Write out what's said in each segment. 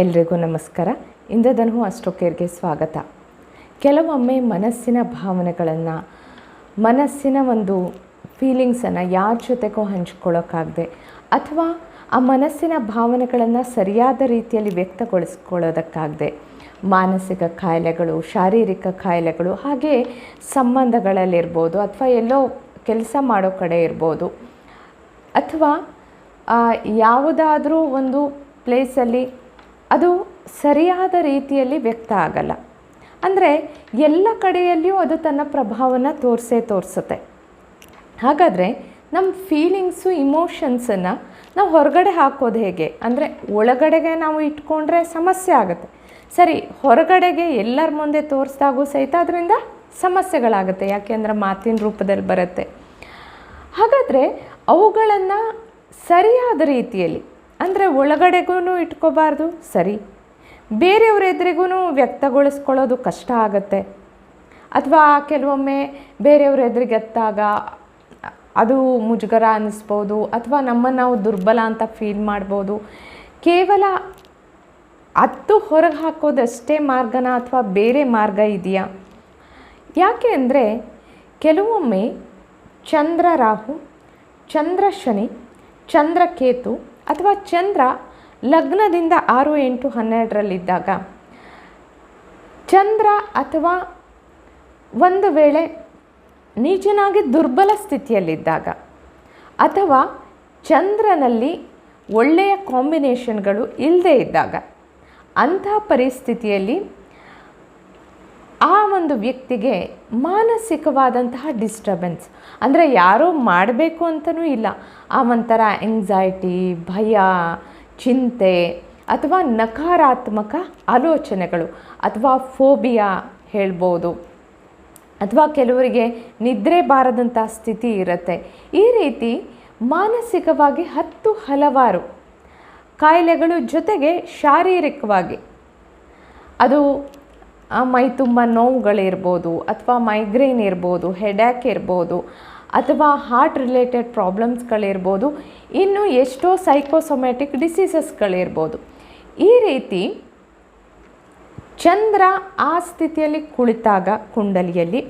ಎಲ್ರಿಗೂ ನಮಸ್ಕಾರ. ಇಂದ್ರಧನು ಕೇರ್ಗೆ ಸ್ವಾಗತ. ಕೆಲವೊಮ್ಮೆ ಮನಸ್ಸಿನ ಭಾವನೆಗಳನ್ನು, ಮನಸ್ಸಿನ ಒಂದು ಫೀಲಿಂಗ್ಸನ್ನು ಯಾರ ಜೊತೆಗೂ ಹಂಚ್ಕೊಳ್ಳೋಕ್ಕಾಗದೆ ಅಥವಾ ಆ ಮನಸ್ಸಿನ ಭಾವನೆಗಳನ್ನು ಸರಿಯಾದ ರೀತಿಯಲ್ಲಿ ವ್ಯಕ್ತಗೊಳಿಸ್ಕೊಳ್ಳೋದಕ್ಕಾಗದೆ, ಮಾನಸಿಕ ಕಾಯಿಲೆಗಳು ಶಾರೀರಿಕ ಕಾಯಿಲೆಗಳು ಹಾಗೆ ಸಂಬಂಧಗಳಲ್ಲಿರ್ಬೋದು, ಅಥವಾ ಎಲ್ಲೋ ಕೆಲಸ ಮಾಡೋ ಕಡೆ ಇರ್ಬೋದು, ಅಥವಾ ಯಾವುದಾದ್ರೂ ಒಂದು ಪ್ಲೇಸಲ್ಲಿ ಅದು ಸರಿಯಾದ ರೀತಿಯಲ್ಲಿ ವ್ಯಕ್ತ ಆಗಲ್ಲ. ಅಂದರೆ ಎಲ್ಲ ಕಡೆಯಲ್ಲಿಯೂ ಅದು ತನ್ನ ಪ್ರಭಾವನ ತೋರಿಸೇ ತೋರಿಸುತ್ತೆ. ಹಾಗಾದರೆ ನಮ್ಮ ಫೀಲಿಂಗ್ಸು ಇಮೋಷನ್ಸನ್ನು ನಾವು ಹೊರಗಡೆ ಹಾಕೋದು ಹೇಗೆ? ಅಂದರೆ ಒಳಗಡೆಗೆ ನಾವು ಇಟ್ಕೊಂಡ್ರೆ ಸಮಸ್ಯೆ ಆಗುತ್ತೆ. ಸರಿ, ಹೊರಗಡೆಗೆ ಎಲ್ಲರ ಮುಂದೆ ತೋರಿಸ್ದಾಗೂ ಸಹಿತ ಅದರಿಂದ ಸಮಸ್ಯೆಗಳಾಗುತ್ತೆ ಯಾಕೆಂದರೆ ಮಾತಿನ ರೂಪದಲ್ಲಿ ಬರುತ್ತೆ. ಹಾಗಾದರೆ ಅವುಗಳನ್ನು ಸರಿಯಾದ ರೀತಿಯಲ್ಲಿ ಅಂದರೆ ಒಳಗಡೆಗೂ ಇಟ್ಕೋಬಾರ್ದು, ಸರಿ. ಬೇರೆಯವ್ರ ಎದುರಿಗೂ ವ್ಯಕ್ತಗೊಳಿಸ್ಕೊಳ್ಳೋದು ಕಷ್ಟ ಆಗುತ್ತೆ. ಅಥವಾ ಕೆಲವೊಮ್ಮೆ ಬೇರೆಯವ್ರ ಎದುರಿಗೆ ಎತ್ತಾಗ ಅದು ಮುಜುಗರ ಅನ್ನಿಸ್ಬೋದು ಅಥವಾ ನಮ್ಮನ್ನು ನಾವು ದುರ್ಬಲ ಅಂತ ಫೀಲ್ ಮಾಡ್ಬೋದು. ಕೇವಲ ಹತ್ತು ಹೊರಗೆ ಹಾಕೋದಷ್ಟೇ ಮಾರ್ಗನ ಅಥವಾ ಬೇರೆ ಮಾರ್ಗ ಇದೆಯಾ? ಯಾಕೆ ಅಂದರೆ ಕೆಲವೊಮ್ಮೆ ಚಂದ್ರ ರಾಹು, ಚಂದ್ರ ಶನಿ, ಚಂದ್ರ ಕೇತು ಅಥವಾ ಚಂದ್ರ ಲಗ್ನದಿಂದ ಆರು ಎಂಟು ಹನ್ನೆರಡರಲ್ಲಿದ್ದಾಗ, ಚಂದ್ರ ಅಥವಾ ಒಂದು ವೇಳೆ ನೀಚನಾಗಿ ದುರ್ಬಲ ಸ್ಥಿತಿಯಲ್ಲಿದ್ದಾಗ, ಅಥವಾ ಚಂದ್ರನಲ್ಲಿ ಒಳ್ಳೆಯ ಕಾಂಬಿನೇಷನ್ಗಳು ಇಲ್ಲದೇ ಇದ್ದಾಗ ಅಂಥ ಪರಿಸ್ಥಿತಿಯಲ್ಲಿ ಆ ಒಂದು ವ್ಯಕ್ತಿಗೆ ಮಾನಸಿಕವಾದಂತಹ ಡಿಸ್ಟರ್ಬೆನ್ಸ್ ಅಂದರೆ ಯಾರೋ ಮಾಡಬೇಕು ಅಂತಲೂ ಇಲ್ಲ. ಆ ಒಂಥರ ಎಂಗ್ಸೈಟಿ ಭಯ, ಚಿಂತೆ ಅಥವಾ ನಕಾರಾತ್ಮಕ ಆಲೋಚನೆಗಳು ಅಥವಾ ಫೋಬಿಯಾ ಹೇಳ್ಬೋದು. ಅಥವಾ ಕೆಲವರಿಗೆ ನಿದ್ರೆ ಬಾರದಂಥ ಸ್ಥಿತಿ ಇರುತ್ತೆ. ಈ ರೀತಿ ಮಾನಸಿಕವಾಗಿ ಹತ್ತು ಹಲವಾರು ಕಾಯಿಲೆಗಳು ಜೊತೆಗೆ ಶಾರೀರಿಕವಾಗಿ. ಅದು ಮೈ ತುಂಬ ನೋವುಗಳಿರ್ಬೋದು ಅಥವಾ ಮೈಗ್ರೇನ್ ಇರ್ಬೋದು ಹೆಡ್ಯಾಕ್ ಇರ್ಬೋದು ಅಥವಾ ಹಾರ್ಟ್ ರಿಲೇಟೆಡ್ ಪ್ರಾಬ್ಲಮ್ಸ್ಗಳಿರ್ಬೋದು ಇನ್ನು ಎಷ್ಟೋ ಸೈಕೋಸೊಮ್ಯಾಟಿಕ್ ಡಿಸೀಸಸ್ಗಳಿರ್ಬೋದು ಈ ರೀತಿ ಚಂದ್ರ ಆ ಸ್ಥಿತಿಯಲ್ಲಿ ಕುಳಿತಾಗ, ಕುಂಡಲಿಯಲ್ಲಿ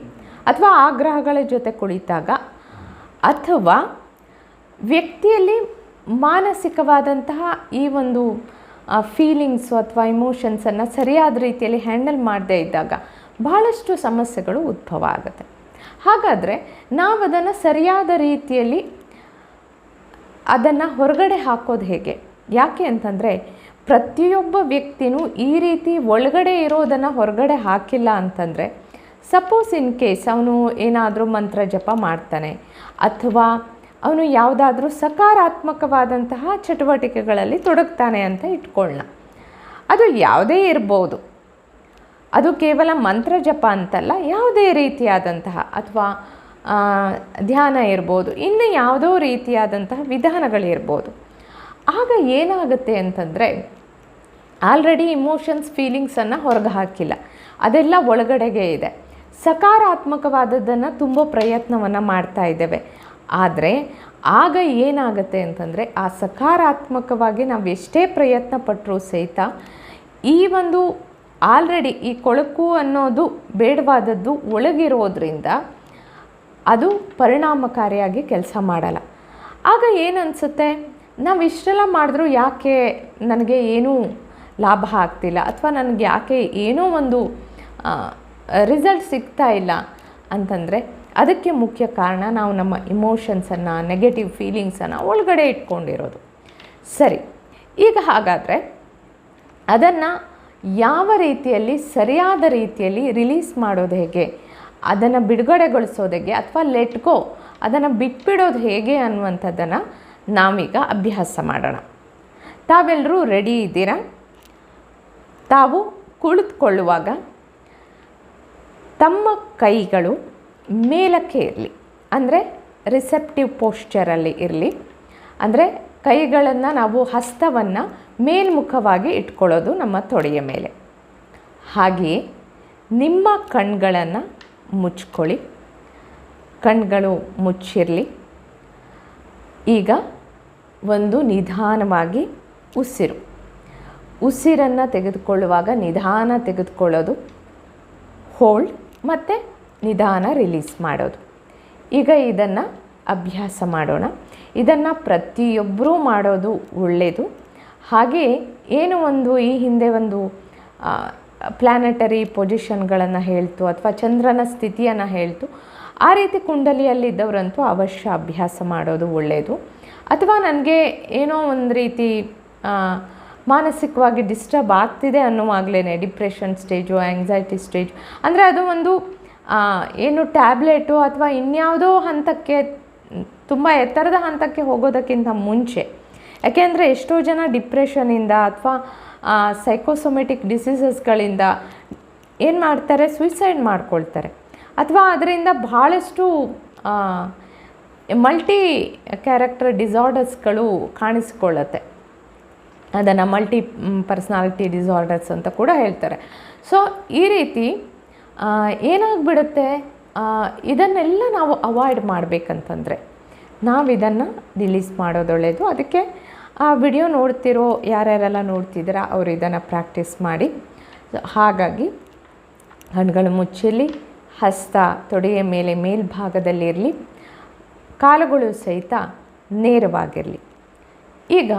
ಅಥವಾ ಆಗ್ರಹಗಳ ಗ್ರಹಗಳ ಜೊತೆ ಕುಳಿತಾಗ ಅಥವಾ ವ್ಯಕ್ತಿಯಲ್ಲಿ ಮಾನಸಿಕವಾದಂತಹ ಈ ಒಂದು ಫೀಲಿಂಗ್ಸು ಅಥವಾ ಇಮೋಷನ್ಸನ್ನು ಸರಿಯಾದ ರೀತಿಯಲ್ಲಿ ಹ್ಯಾಂಡಲ್ ಮಾಡದೇ ಇದ್ದಾಗ ಬಹಳಷ್ಟು ಸಮಸ್ಯೆಗಳು ಉದ್ಭವ ಆಗುತ್ತೆ. ಹಾಗಾದರೆ ನಾವು ಅದನ್ನು ಸರಿಯಾದ ರೀತಿಯಲ್ಲಿ ಅದನ್ನು ಹೊರಗಡೆ ಹಾಕೋದು ಹೇಗೆ? ಯಾಕೆ ಅಂತಂದರೆ ಪ್ರತಿಯೊಬ್ಬ ವ್ಯಕ್ತಿನೂ ಈ ರೀತಿ ಒಳಗಡೆ ಇರೋದನ್ನು ಹೊರಗಡೆ ಹಾಕಿಲ್ಲ ಅಂತಂದರೆ ಸಪೋಸ್ ಇನ್ ಕೇಸ್ ಅವನು ಏನಾದರೂ ಮಂತ್ರ ಜಪ ಮಾಡ್ತಾನೆ ಅಥವಾ ಅವನು ಯಾವುದಾದ್ರೂ ಸಕಾರಾತ್ಮಕವಾದಂತಹ ಚಟುವಟಿಕೆಗಳಲ್ಲಿ ತೊಡಗ್ತಾನೆ ಅಂತ ಇಟ್ಕೊಳ್ಳೋಣ ಅದು ಯಾವುದೇ ಇರ್ಬೋದು. ಅದು ಕೇವಲ ಮಂತ್ರ ಜಪ ಅಂತಲ್ಲ, ಯಾವುದೇ ರೀತಿಯಾದಂತಹ ಅಥವಾ ಧ್ಯಾನ ಇರ್ಬೋದು, ಇನ್ನು ಯಾವುದೋ ರೀತಿಯಾದಂತಹ ವಿಧಾನಗಳಿರ್ಬೋದು. ಆಗ ಏನಾಗುತ್ತೆ ಅಂತಂದರೆ, ಆಲ್ರೆಡಿ ಇಮೋಷನ್ಸ್ ಫೀಲಿಂಗ್ಸನ್ನು ಹೊರಗೆ ಹಾಕಿಲ್ಲ. ಅದೆಲ್ಲ ಒಳಗಡೆಗೆ ಇದೆ. ಸಕಾರಾತ್ಮಕವಾದದ್ದನ್ನು ತುಂಬ ಪ್ರಯತ್ನವನ್ನು ಮಾಡ್ತಾ ಇದ್ದೇವೆ. ಆದರೆ ಆಗ ಏನಾಗುತ್ತೆ ಅಂತಂದರೆ ಆ ಸಕಾರಾತ್ಮಕವಾಗಿ ನಾವು ಎಷ್ಟೇ ಪ್ರಯತ್ನ ಪಟ್ಟರೂ ಸಹಿತ ಈ ಒಂದು ಆಲ್ರೆಡಿ ಈ ಕೊಳಕು ಅನ್ನೋದು ಬೇಡವಾದದ್ದು ಒಳಗಿರೋದ್ರಿಂದ ಅದು ಪರಿಣಾಮಕಾರಿಯಾಗಿ ಕೆಲಸ ಮಾಡಲ್ಲ. ಆಗ ಏನನ್ಸುತ್ತೆ? ನಾವು ಇಷ್ಟೆಲ್ಲ ಮಾಡಿದ್ರೂ ಯಾಕೆ ನನಗೆ ಏನೂ ಲಾಭ ಆಗ್ತಿಲ್ಲ? ಅಥವಾ ನನಗೆ ಯಾಕೆ ಏನೋ ಒಂದು ರಿಸಲ್ಟ್ ಸಿಗ್ತಾ ಇಲ್ಲ ಅಂತಂದರೆ ಅದಕ್ಕೆ ಮುಖ್ಯ ಕಾರಣ ನಾವು ನಮ್ಮ ಇಮೋಷನ್ಸನ್ನು ನೆಗೆಟಿವ್ ಫೀಲಿಂಗ್ಸನ್ನು ಒಳಗಡೆ ಇಟ್ಕೊಂಡಿರೋದು. ಸರಿ, ಈಗ ಹಾಗಾದರೆ ಅದನ್ನು ಯಾವ ರೀತಿಯಲ್ಲಿ, ಸರಿಯಾದ ರೀತಿಯಲ್ಲಿ ರಿಲೀಸ್ ಮಾಡೋದು ಹೇಗೆ? ಅದನ್ನು ಬಿಡುಗಡೆಗೊಳಿಸೋದು ಹೇಗೆ ಅಥವಾ ಲೆಟ್ ಗೋ ಅದನ್ನು ಬಿಟ್ಬಿಡೋದು ಹೇಗೆ ಅನ್ನುವಂಥದ್ದನ್ನು ನಾವೀಗ ಅಭ್ಯಾಸ ಮಾಡೋಣ. ತಾವೆಲ್ಲರೂ ರೆಡಿ ಇದ್ದೀರಾ? ತಾವು ಕುಳಿತುಕೊಳ್ಳುವಾಗ ತಮ್ಮ ಕೈಗಳು ಮೇಲಕ್ಕೆ ಇರಲಿ. ಅಂದರೆ ರಿಸೆಪ್ಟಿವ್ ಪೋಶ್ಚರಲ್ಲಿ ಇರಲಿ. ಅಂದರೆ ಕೈಗಳನ್ನು ನಾವು ಹಸ್ತವನ್ನು ಮೇಲ್ಮುಖವಾಗಿ ಇಟ್ಕೊಳ್ಳೋದು ನಮ್ಮ ತೊಡೆಯ ಮೇಲೆ. ಹಾಗೆಯೇ ನಿಮ್ಮ ಕಣ್ಗಳನ್ನು ಮುಚ್ಕೊಳ್ಳಿ. ಕಣ್ಗಳು ಮುಚ್ಚಿರಲಿ. ಈಗ ಒಂದು ನಿಧಾನವಾಗಿ ಉಸಿರು. ಉಸಿರನ್ನು ತೆಗೆದುಕೊಳ್ಳುವಾಗ ನಿಧಾನ ತೆಗೆದುಕೊಳ್ಳೋದು. ಹೋಲ್ಡ್ ಮತ್ತು ನಿಧಾನ ರಿಲೀಸ್ ಮಾಡೋದು. ಈಗ ಇದನ್ನು ಅಭ್ಯಾಸ ಮಾಡೋಣ. ಇದನ್ನು ಪ್ರತಿಯೊಬ್ಬರೂ ಮಾಡೋದು ಒಳ್ಳೆಯದು ಹಾಗೆಯೇ ಏನು ಒಂದು ಈ ಹಿಂದೆ ಒಂದು ಪ್ಲ್ಯಾನೆಟರಿ ಪೊಸಿಷನ್ಗಳನ್ನು ಹೇಳ್ತು ಅಥವಾ ಚಂದ್ರನ ಸ್ಥಿತಿಯನ್ನು ಹೇಳ್ತು, ಆ ರೀತಿ ಕುಂಡಲಿಯಲ್ಲಿದ್ದವರಂತೂ ಅವಶ್ಯ ಅಭ್ಯಾಸ ಮಾಡೋದು ಒಳ್ಳೆಯದು ಅಥವಾ ನನಗೆ ಏನೋ ಒಂದು ರೀತಿ ಮಾನಸಿಕವಾಗಿ ಡಿಸ್ಟರ್ಬ್ ಆಗ್ತಿದೆ ಅನ್ನುವಾಗಲೇ ಡಿಪ್ರೆಷನ್ ಸ್ಟೇಜು ಆ್ಯಂಗ್ಸೈಟಿ ಸ್ಟೇಜ್ ಅಂದರೆ ಅದು ಒಂದು ಏನು ಟ್ಯಾಬ್ಲೆಟು ಅಥವಾ ಇನ್ಯಾವುದೋ ಹಂತಕ್ಕೆ, ತುಂಬ ಎತ್ತರದ ಹಂತಕ್ಕೆ ಹೋಗೋದಕ್ಕಿಂತ ಮುಂಚೆ. ಯಾಕೆಂದರೆ ಎಷ್ಟೋ ಜನ ಡಿಪ್ರೆಷನಿಂದ ಅಥವಾ ಸೈಕೋಸೊಮೆಟಿಕ್ ಡಿಸೀಸಸ್ಗಳಿಂದ ಏನು ಮಾಡ್ತಾರೆ? ಸುಯಿಸೈಡ್ ಮಾಡ್ಕೊಳ್ತಾರೆ. ಅಥವಾ ಅದರಿಂದ ಭಾಳಷ್ಟು ಮಲ್ಟಿ ಕ್ಯಾರೆಕ್ಟರ್ ಡಿಸಾರ್ಡರ್ಸ್ಗಳು ಕಾಣಿಸ್ಕೊಳ್ಳುತ್ತೆ. ಅದನ್ನು ಮಲ್ಟಿ ಪರ್ಸ್ನಾಲಿಟಿ ಡಿಸಾರ್ಡರ್ಸ್ ಅಂತ ಕೂಡ ಹೇಳ್ತಾರೆ. ಸೊ, ಈ ರೀತಿ ಏನಾಗ್ಬಿಡುತ್ತೆ? ಇದನ್ನೆಲ್ಲ ನಾವು ಅವಾಯ್ಡ್ ಮಾಡಬೇಕಂತಂದರೆ ನಾವು ಇದನ್ನು ರಿಲೀಸ್ ಮಾಡೋದು ಒಳ್ಳೆಯದು ಅದಕ್ಕೆ ಆ ವಿಡಿಯೋ ನೋಡ್ತಿರೋ ಯಾರ್ಯಾರೆಲ್ಲ ನೋಡ್ತಿದ್ದೀರಾ, ಅವರು ಇದನ್ನು ಪ್ರಾಕ್ಟೀಸ್ ಮಾಡಿ. ಹಾಗಾಗಿ ಕಣ್ಗಳು ಮುಚ್ಚಲಿ ಹಸ್ತ ತೊಡೆಯ ಮೇಲೆ ಮೇಲ್ಭಾಗದಲ್ಲಿರಲಿ, ಕಾಲುಗಳು ಸಹಿತ ನೇರವಾಗಿರಲಿ. ಈಗ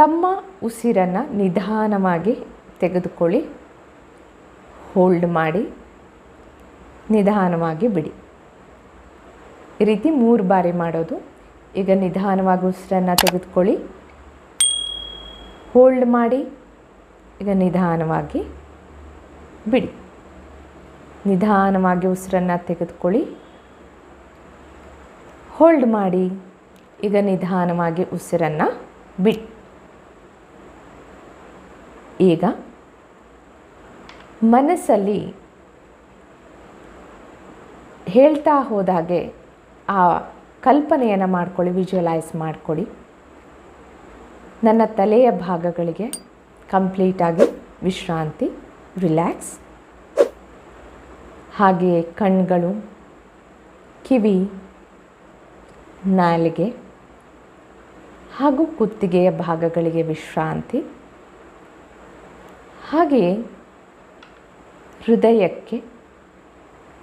ತಮ್ಮ ಉಸಿರನ್ನು ನಿಧಾನವಾಗಿ ತೆಗೆದುಕೊಳ್ಳಿ. ಹೋಲ್ಡ್ ಮಾಡಿ, ನಿಧಾನವಾಗಿ ಬಿಡಿ. ಈ ರೀತಿ ಮೂರು ಬಾರಿ ಮಾಡೋದು. ಈಗ ನಿಧಾನವಾಗಿ ಉಸಿರನ್ನು ತೆಗೆದುಕೊಳ್ಳಿ. ಹೋಲ್ಡ್ ಮಾಡಿ, ಈಗ ನಿಧಾನವಾಗಿ ಬಿಡಿ. ನಿಧಾನವಾಗಿ ಉಸಿರನ್ನು ತೆಗೆದುಕೊಳ್ಳಿ. ಹೋಲ್ಡ್ ಮಾಡಿ, ಈಗ ನಿಧಾನವಾಗಿ ಉಸಿರನ್ನು ಬಿಡಿ. ಈಗ ಮನಸ್ಸಲ್ಲಿ ಹೇಳ್ತಾ ಹೋದಾಗೆ ಆ ಕಲ್ಪನೆಯನ್ನು ಮಾಡ್ಕೊಳ್ಳಿ ವಿಜುವಲೈಸ್ ಮಾಡಿಕೊಳ್ಳಿ. ನನ್ನ ತಲೆಯ ಭಾಗಗಳಿಗೆ ಕಂಪ್ಲೀಟಾಗಿ ವಿಶ್ರಾಂತಿ ರಿಲ್ಯಾಕ್ಸ್ ಹಾಗೆಯೇ ಕಣ್ಗಳು, ಕಿವಿ, ನಾಲಿಗೆ ಹಾಗೂ ಕುತ್ತಿಗೆಯ ಭಾಗಗಳಿಗೆ ವಿಶ್ರಾಂತಿ. ಹಾಗೆಯೇ ಹೃದಯಕ್ಕೆ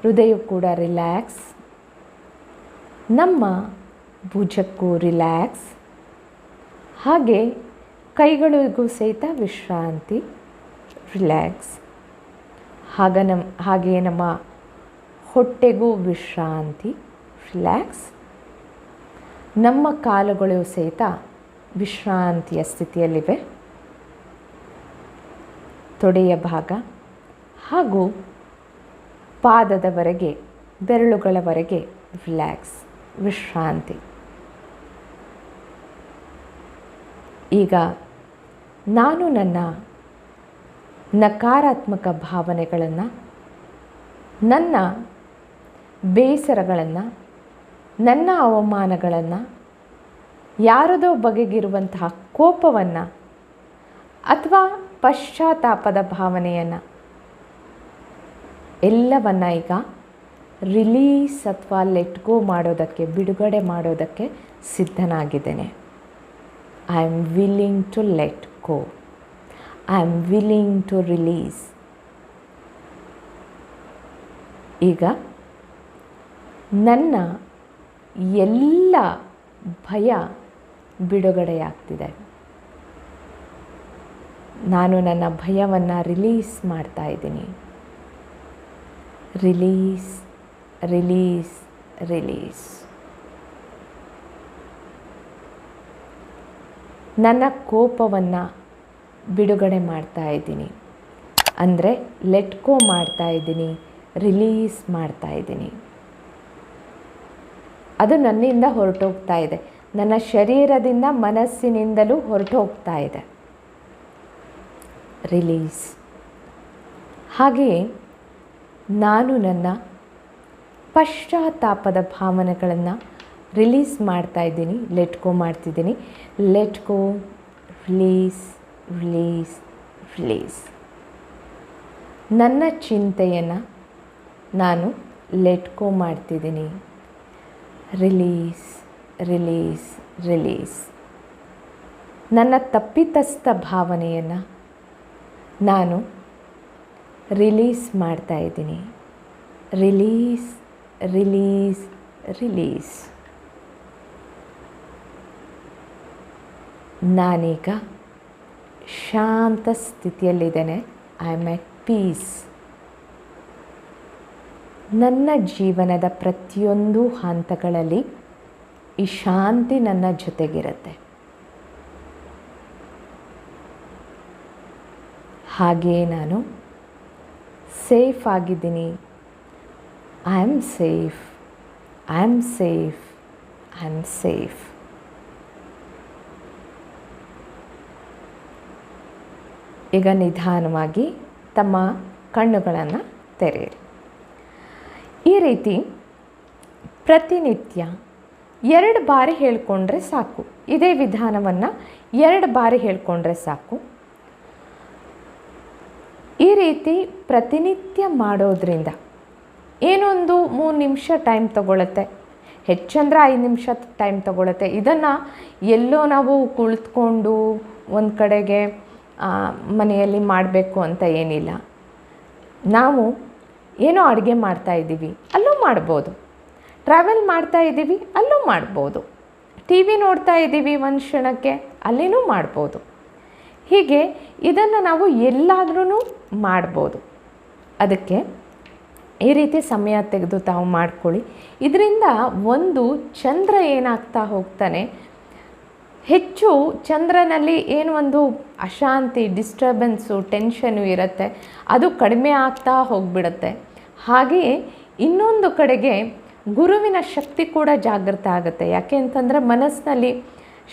ಹೃದಯ ಕೂಡ ರಿಲ್ಯಾಕ್ಸ್ ನಮ್ಮ ಭುಜಕ್ಕೂ ರಿಲ್ಯಾಕ್ಸ್ ಹಾಗೆ ಕೈಗಳಿಗೂ ಸಹಿತ ವಿಶ್ರಾಂತಿ ರಿಲ್ಯಾಕ್ಸ್ ಹಾಗ ನಮ್ಮ ಹಾಗೆಯೇ ನಮ್ಮ ಹೊಟ್ಟೆಗೂ ವಿಶ್ರಾಂತಿ ರಿಲ್ಯಾಕ್ಸ್ ನಮ್ಮ ಕಾಲುಗಳು ಸಹಿತ ವಿಶ್ರಾಂತಿಯ ಸ್ಥಿತಿಯಲ್ಲಿವೆ. ತೊಡೆಯ ಭಾಗ. ಹಾಗೂ ಪಾದದವರೆಗೆ, ಬೆರಳುಗಳವರೆಗೆ ರಿಲ್ಯಾಕ್ಸ್, ವಿಶ್ರಾಂತಿ. ಈಗ ನಾನು ನನ್ನ ನಕಾರಾತ್ಮಕ ಭಾವನೆಗಳನ್ನು, ನನ್ನ ಬೇಸರಗಳನ್ನು, ನನ್ನ ಅವಮಾನಗಳನ್ನು, ಯಾರದೋ ಬಗೆಗಿರುವಂತಹ ಕೋಪವನ್ನು ಅಥವಾ ಪಶ್ಚಾತ್ತಾಪದ ಭಾವನೆಯನ್ನು ಎಲ್ಲವನ್ನ ಈಗ ರಿಲೀಸ್ ಅಥವಾ ಲೆಟ್ ಗೋ ಮಾಡೋದಕ್ಕೆ, ಬಿಡುಗಡೆ ಮಾಡೋದಕ್ಕೆ ಸಿದ್ಧನಾಗಿದ್ದೇನೆ. I am willing to let go I am willing to release ಈಗ ನನ್ನ ಎಲ್ಲ ಭಯ ಬಿಡುಗಡೆಯಾಗ್ತಿದೆ. ನಾನು ನನ್ನ ಭಯವನ್ನು ರಿಲೀಸ್ ಮಾಡ್ತಾ ಇದ್ದೀನಿ. ರಿಲೀಸ್ ರಿಲೀಸ್ ರಿಲೀಸ್ ನನ್ನ ಕೋಪವನ್ನು ಬಿಡುಗಡೆ ಮಾಡ್ತಾ ಇದ್ದೀನಿ. ಅಂದರೆ ಲೆಟ್ಕೋ ಮಾಡ್ತಾ ಇದ್ದೀನಿ ರಿಲೀಸ್ ಮಾಡ್ತಾ ಇದ್ದೀನಿ. ಅದು ನನ್ನಿಂದ ಹೊರಟೋಗ್ತಾ ಇದೆ. ನನ್ನ ಶರೀರದಿಂದ ಮನಸ್ಸಿನಿಂದಲೂ ಹೊರಟೋಗ್ತಾ ಇದೆ. ರಿಲೀಸ್ ಹಾಗೆಯೇ ನಾನು ನನ್ನ ಪಶ್ಚಾತ್ತಾಪದ ಭಾವನೆಗಳನ್ನು ರಿಲೀಸ್ ಮಾಡ್ತಾ ಇದ್ದೀನಿ ಲೆಟ್ ಗೋ ಮಾಡ್ತಿದ್ದೀನಿ. Let go release release release ನನ್ನ ಚಿಂತೆಯನ್ನು ನಾನು ಲೆಟ್ ಗೋ ಮಾಡ್ತಿದ್ದೀನಿ. ರಿಲೀಸ್ ರಿಲೀಸ್ ರಿಲೀಸ್ ನನ್ನ ತಪ್ಪಿತಸ್ಥ ಭಾವನೆಯನ್ನು ನಾನು ರಿಲೀಸ್ ಮಾಡ್ತಾ ಇದ್ದೀನಿ. Release release release. ನಾನೀಗ ಶಾಂತ ಸ್ಥಿತಿಯಲ್ಲಿದ್ದೇನೆ. I am at peace. ನನ್ನ ಜೀವನದ ಪ್ರತಿಯೊಂದು ಹಂತಗಳಲ್ಲಿ ಈ ಶಾಂತಿ ನನ್ನ ಜೊತೆಗಿರುತ್ತೆ. ಹಾಗೆಯೇ ನಾನು ಸೇಫ್ ಆಗಿದ್ದೀನಿ. I am safe I am safe I am safe ಈಗ ನಿಧಾನವಾಗಿ ತಮ್ಮ ಕಣ್ಣುಗಳನ್ನು ತೆರೆಯಿರಿ. ಈ ರೀತಿ ಪ್ರತಿನಿತ್ಯ ಎರಡು ಬಾರಿ ಹೇಳಿಕೊಂಡ್ರೆ ಸಾಕು. ಇದೇ ವಿಧಾನವನ್ನು ಎರಡು ಬಾರಿ ಹೇಳಿಕೊಂಡ್ರೆ ಸಾಕು. ಈ ರೀತಿ ಪ್ರತಿನಿತ್ಯ ಮಾಡೋದ್ರಿಂದ ಏನೊಂದು ಮೂರು ನಿಮಿಷ ಟೈಮ್ ತಗೊಳುತ್ತೆ. ಹೆಚ್ಚಂದ್ರೆ ಐದು ನಿಮಿಷ ಟೈಮ್ ತಗೊಳುತ್ತೆ. ಇದನ್ನು ಎಲ್ಲೋ ನಾವು ಕುಳಿತುಕೊಂಡು ಒಂದು ಕಡೆಗೆ ಮನೆಯಲ್ಲಿ ಮಾಡಬೇಕು ಅಂತ ಏನಿಲ್ಲ. ನಾವು ಏನೋ ಅಡುಗೆ ಮಾಡ್ತಾ ಇದ್ದೀವಿ, ಅಲ್ಲೂ ಮಾಡ್ಬೋದು. ಟ್ರಾವೆಲ್ ಮಾಡ್ತಾ ಇದ್ದೀವಿ, ಅಲ್ಲೂ ಮಾಡ್ಬೋದು. ಟಿ ವಿ ನೋಡ್ತಾ ಇದ್ದೀವಿ ಒಂದು ಕ್ಷಣಕ್ಕೆ, ಅಲ್ಲಿನೂ ಮಾಡ್ಬೋದು. ಹೀಗೆ ಇದನ್ನು ನಾವು ಎಲ್ಲಾದ್ರೂ ಮಾಡ್ಬೋದು. ಅದಕ್ಕೆ ಈ ರೀತಿ ಸಮಯ ತೆಗೆದು ತಾವು ಮಾಡ್ಕೊಳ್ಳಿ. ಇದರಿಂದ ಒಂದು ಚಂದ್ರ ಏನಾಗ್ತಾ ಹೋಗ್ತಾನೆ, ಹೆಚ್ಚು ಚಂದ್ರನಲ್ಲಿ ಏನು ಒಂದು ಅಶಾಂತಿ ಡಿಸ್ಟರ್ಬೆನ್ಸು ಟೆನ್ಷನು ಇರುತ್ತೆ, ಅದು ಕಡಿಮೆ ಆಗ್ತಾ ಹೋಗಿಬಿಡುತ್ತೆ. ಹಾಗೆಯೇ ಇನ್ನೊಂದು ಕಡೆಗೆ ಗುರುವಿನ ಶಕ್ತಿ ಕೂಡ ಜಾಗೃತ ಆಗುತ್ತೆ. ಯಾಕೆ ಅಂತಂದರೆ ಮನಸ್ಸಿನಲ್ಲಿ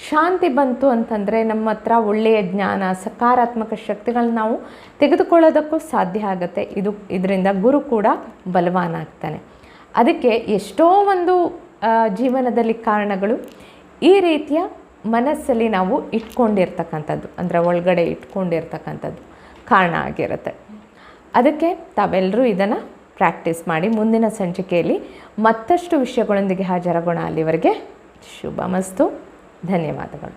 ಶಾಂತಿ ಬಂತು ಅಂತಂದರೆ ನಮ್ಮ ಹತ್ರ ಒಳ್ಳೆಯ ಜ್ಞಾನ, ಸಕಾರಾತ್ಮಕ ಶಕ್ತಿಗಳನ್ನ ನಾವು ತೆಗೆದುಕೊಳ್ಳೋದಕ್ಕೂ ಸಾಧ್ಯ ಆಗುತ್ತೆ. ಇದು ಇದರಿಂದ ಗುರು ಕೂಡ ಬಲವಾನಾಗ್ತಾನೆ. ಅದಕ್ಕೆ ಎಷ್ಟೋ ಒಂದು ಜೀವನದಲ್ಲಿ ಕಾರಣಗಳು ಈ ರೀತಿಯ ಮನಸ್ಸಲ್ಲಿ ನಾವು ಇಟ್ಕೊಂಡಿರ್ತಕ್ಕಂಥದ್ದು. ಅಂದರೆ ಒಳಗಡೆ ಇಟ್ಕೊಂಡಿರ್ತಕ್ಕಂಥದ್ದು ಕಾರಣ ಆಗಿರುತ್ತೆ. ಅದಕ್ಕೆ ತಾವೆಲ್ಲರೂ ಇದನ್ನು ಪ್ರಾಕ್ಟೀಸ್ ಮಾಡಿ ಮುಂದಿನ ಸಂಚಿಕೆಯಲ್ಲಿ ಮತ್ತಷ್ಟು ವಿಷಯಗಳೊಂದಿಗೆ ಹಾಜರಾಗೋಣ. ಅಲ್ಲಿವರೆಗೆ ಶುಭ ಮಸ್ತು. ಧನ್ಯವಾದಗಳು